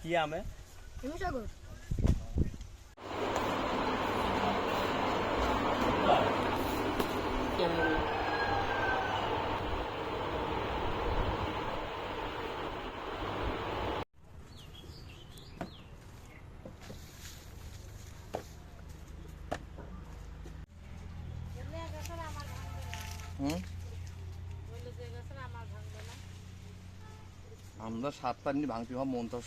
কি আমে হিমসাগর হুম সাত পানি ভাঙতে হওয়া মন তো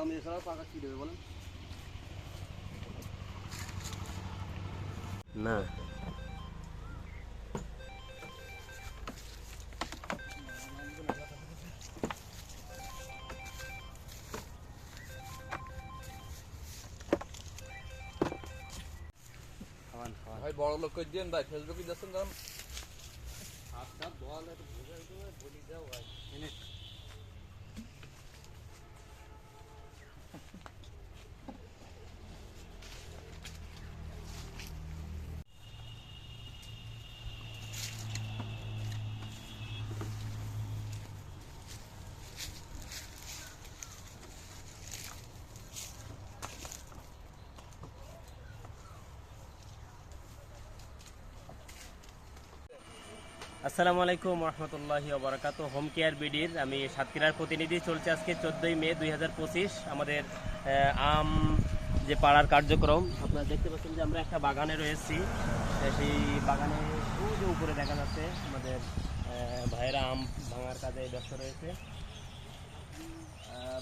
আমি এছাড়া টাকা কি দেবে বলেন? না। ভাই বড় লোক করে দিন ভাই ফেসবুকে যাচ্ছেন কারণ আসসালামু আলাইকুম রহমতুল্লাহি ওবরাকাত হোম কেয়ার বিডির আমি সাতক্ষীরার প্রতিনিধি, চলছে আজকে চোদ্দোই মে দুই হাজার পঁচিশ। আমাদের আম যে পাড়ার কার্যক্রম, আপনারা দেখতে পাচ্ছেন যে আমরা একটা বাগানে রয়েছি। সেই বাগানে যে উপরে দেখা যাচ্ছে আমাদের ভাইয়েরা আম ভাঙার কাজে ব্যস্ত রয়েছে।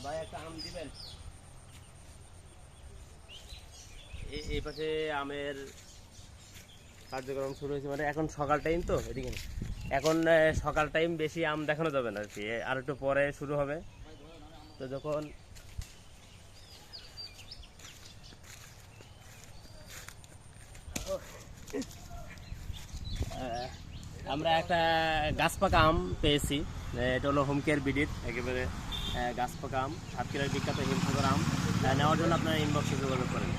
ভাই, একটা আম দিবেন? এই পাশে আমের কার্যক্রম শুরু হয়েছে মানে এখন সকাল টাইম তো, এদিকে। এখন সকাল টাইম বেশি আম দেখানো যাবে না আর কি আর একটু পরে শুরু হবে। তো যখন আমরা একটা গাছ পাকা আম পেয়েছি। এটা হলো হোম কেয়ার বিডির, একেবারে গাছ পাকা আম। সাতক্ষীরার বিখ্যাত হিমসাগর আম। নেওয়ার জন্য আপনারা ইনবক্সে যোগাযোগ করেন।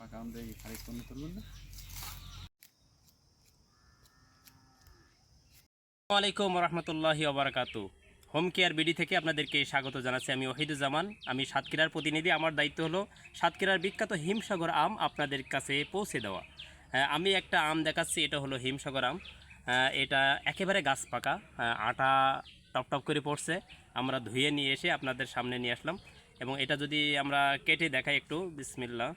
ফাঁকা আমরা এই খারিজ করতে তুলবেন না? আলাইকুম রহমতুল্লাহি ওবরাকাতু। হোম কেয়ার বিডি থেকে আপনাদেরকে স্বাগত জানাচ্ছি আমি ওহিদুজ্জামান। আমি সাতক্ষীরার প্রতিনিধি। আমার দায়িত্ব হলো সাতক্ষীরার বিখ্যাত হিমসাগর আম আপনাদের কাছে পৌঁছে দেওয়া। আমি একটা আম দেখাচ্ছি, এটা হলো হিমসাগর আম। এটা একেবারে গাছ পাকা আটা টপ টপ করে পড়ছে। আমরা ধুয়ে নিয়ে এসে আপনাদের সামনে নিয়ে আসলাম। এবং এটা যদি আমরা কেটে দেখাই একটু বিসমিল্লা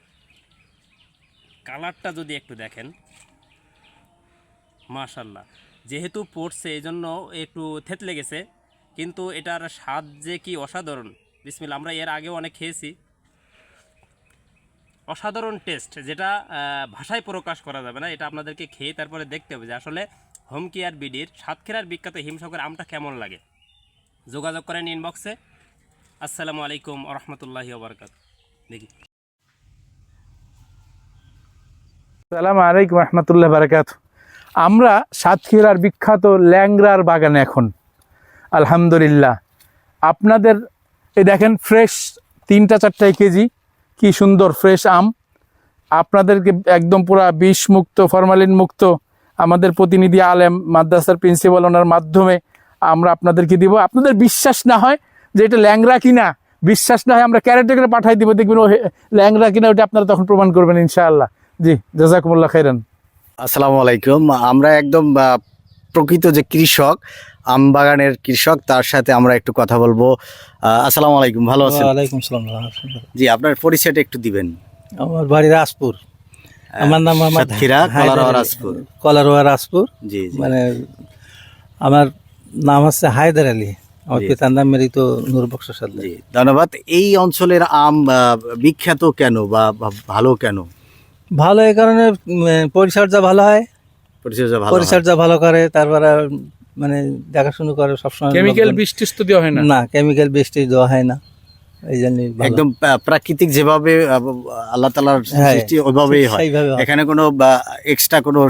কালারটা যদি একটু দেখেন মাশাল্লাহ যেহেতু পড়ছে এই জন্য একটু থেতলে গেছে কিন্তু এটার স্বাদ যে কি অসাধারণ। বিসমিল্লা আমরা এর আগেও অনেক খেয়েছি। অসাধারণ টেস্ট, যেটা ভাষায় প্রকাশ করা যাবে না, এটা আপনাদেরকে খেয়ে তারপরে দেখতে হবে যে আসলে হোম কেয়ার বিডির, সাতক্ষীরার বিখ্যাত হিমসাগর আমটা কেমন লাগে। যোগাযোগ করেন ইনবক্সে আসসালামু আলাইকুম রহমতুল্লাহি ওবরকাত দেখি। সালাম আলাইকুম রহমতুল্লাহ বারাকাত। আমরা সাতক্ষীরার বিখ্যাত ল্যাংরার বাগানে এখন। আলহামদুলিল্লাহ। আপনাদের, এই দেখেন ফ্রেশ তিনটা চারটায় কেজি, কি সুন্দর ফ্রেশ আম। আপনাদেরকে একদম পুরা বিষ মুক্ত ফরমালিন মুক্ত আমাদের প্রতিনিধি আলেম, মাদ্রাসার প্রিন্সিপাল ওনার মাধ্যমে আমরা আপনাদেরকে দিব। আপনাদের বিশ্বাস না হয় যে এটা ল্যাংরা কিনা, বিশ্বাস না হয় আমরা ক্যারেটে করে পাঠাই দিব, দেখবেন ও ল্যাংরা কিনা ওটা আপনারা তখন প্রমাণ করবেন ইনশাআল্লাহ। জি জাজাকুমুল্লাহ খাইরান। আসসালামু আলাইকুম। আমরা একদম প্রকৃত যে কৃষক আম বাগানের কৃষক তার সাথে আমরা একটু কথা বলব। আসসালামু আলাইকুম ভালো আছেন? ওয়ালাইকুম সালাম জি আপনার পরিচয়টা একটু দিবেন। আমার বাড়ি রাজপুর। আমার নাম মোহাম্মদ সাতক্ষীরা, হায়দার কলারোয়া রাজপুর। কলারোয়া রাজপুর। জি জি। মানে আমার নাম হচ্ছে হায়দার আলী। আমার। পিতার নাম মেরি তো নূরবক্স সাল্লাহ জি ধন্যবাদ। এই অঞ্চলের আম বিখ্যাত কেন বা ভালো কেন? ভালো এই কারণে পরিচর্যা ভালো হয়। পরিচর্যা ভালো পরিচর্যা ভালো করে তারপরে মানে দেখাশুনো করে সবসময় কেমিক্যাল বিষ টিস তো দেওয়া হয় না? না কেমিক্যাল বেস্টি দেওয়া হয় না। এই জন্যই ভালো। একদম প্রাকৃতিক যেভাবে আল্লাহ তালার হ্যাঁ, সৃষ্টি ওইভাবেই হয়। এখানে কোনো এক্সট্রা কোনো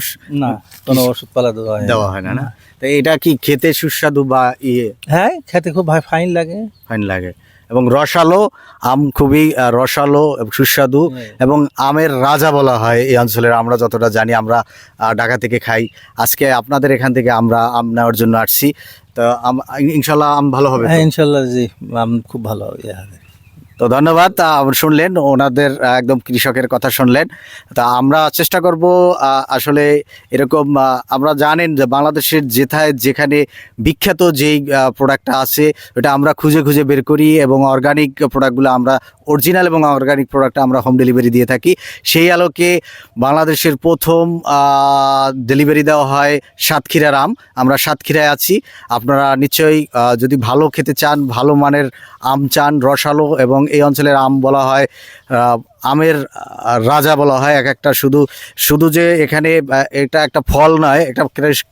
না কোনো ওষুধ পালা দেওয়া হয় দেওয়া হয় না না? তো এটা কি খেতে সুস্বাদু বা ইয়ে? হ্যাঁ খেতে খুব ফাইন লাগে। ফাইন লাগে। এবং রসালো আম খুবই রসালো এবং সুস্বাদু। এবং আমের রাজা বলা হয় এই অঞ্চলের আমরা যতটা জানি আমরা ঢাকা থেকে খাই। আজকে আপনাদের এখান থেকে আমরা আম নেওয়ার জন্য আসছি। তো আম- ইনশাল্লাহ আম ভালো হবে হ্যাঁ ইনশাল্লাহ জি আম খুব ভালো হবে। তো ধন্যবাদ। শুনলেন, ওনাদের একদম কৃষকের কথা শুনলেন। তা আমরা চেষ্টা করব আসলে এরকম আমরা জানেন যে বাংলাদেশের যেথায় যেখানে বিখ্যাত যেই প্রোডাক্টটা আছে, ওটা আমরা খুঁজে খুঁজে বের করি এবং অর্গানিক প্রোডাক্টগুলো আমরা অরিজিনাল এবং অর্গানিক প্রোডাক্টটা আমরা হোম ডেলিভারি দিয়ে থাকি। সেই আলোকে বাংলাদেশের প্রথম ডেলিভারি দেওয়া হয় সাতক্ষীরার আম আমরা সাতক্ষীরায় আছি। আপনারা নিশ্চয়ই যদি ভালো খেতে চান, ভালো মানের আম চান রসালো এবং এই অঞ্চলের আম বলা হয় আমের রাজা বলা হয়, এক একটা শুধু শুধু যে এখানে এটা একটা ফল নয়, এটা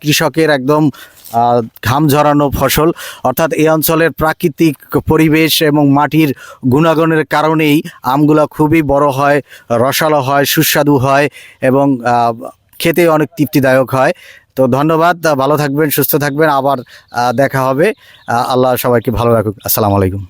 কৃষকের একদম ঘাম ঝরানো ফসল। অর্থাৎ এই অঞ্চলের প্রাকৃতিক পরিবেশ এবং মাটির গুণাগুণের কারণেই আমগুলো খুবই বড় হয়, রসালো হয়, সুস্বাদু হয় এবং খেতে অনেক তৃপ্তিদায়ক হয়। তো ধন্যবাদ, ভালো থাকবেন, সুস্থ থাকবেন, আবার দেখা হবে। আল্লাহ সবাইকে ভালো রাখুক। আসসালামু আলাইকুম।